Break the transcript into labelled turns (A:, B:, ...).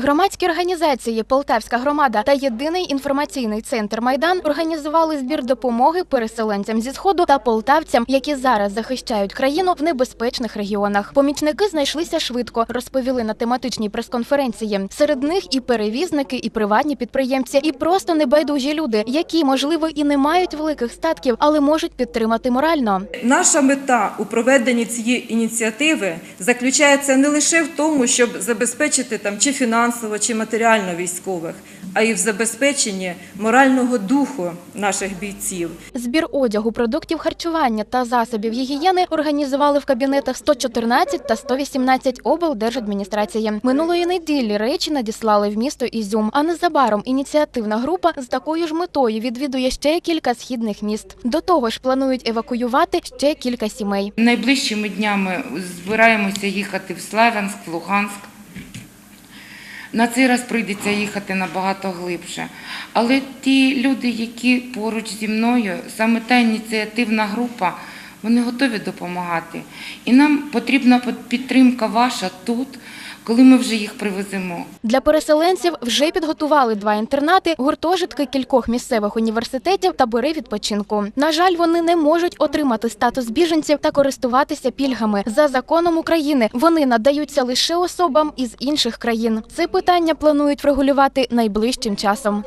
A: Громадські організації Полтавська громада та єдиний інформаційний центр Майдан організували збір допомоги переселенцям зі сходу та полтавцям, які зараз захищають країну в небезпечних регіонах. Помічники знайшлися швидко, розповіли на тематичній прес-конференції. Серед них і перевізники, і приватні підприємці, і просто небайдужі люди, які можливо і не мають великих статків, але можуть підтримати морально.
B: Наша мета у проведенні цієї ініціативи заключається не лише в тому, щоб забезпечити там чи фінансово, чи матеріально військових, а й в забезпеченні морального духу наших бійців.
A: Збір одягу, продуктів харчування та засобів гігієни організували в кабінетах 114 та 118 облдержадміністрації. Минулої неділі речі надіслали в місто Ізюм. А незабаром ініціативна група з такою ж метою відвідує ще кілька східних міст. До того ж, планують евакуювати ще кілька сімей.
C: Найближчими днями збираємося їхати в Славянськ, в Луганськ. На цей раз прийдеться їхати набагато глибше. Але ті люди, які поруч зі мною, саме та ініціативна група, вони готові допомагати. І нам потрібна підтримка ваша тут, коли ми вже їх привеземо.
A: Для переселенців вже підготували два інтернати, гуртожитки кількох місцевих університетів, табори відпочинку. На жаль, вони не можуть отримати статус біженців та користуватися пільгами. За законом України вони надаються лише особам із інших країн. Це питання планують врегулювати найближчим часом.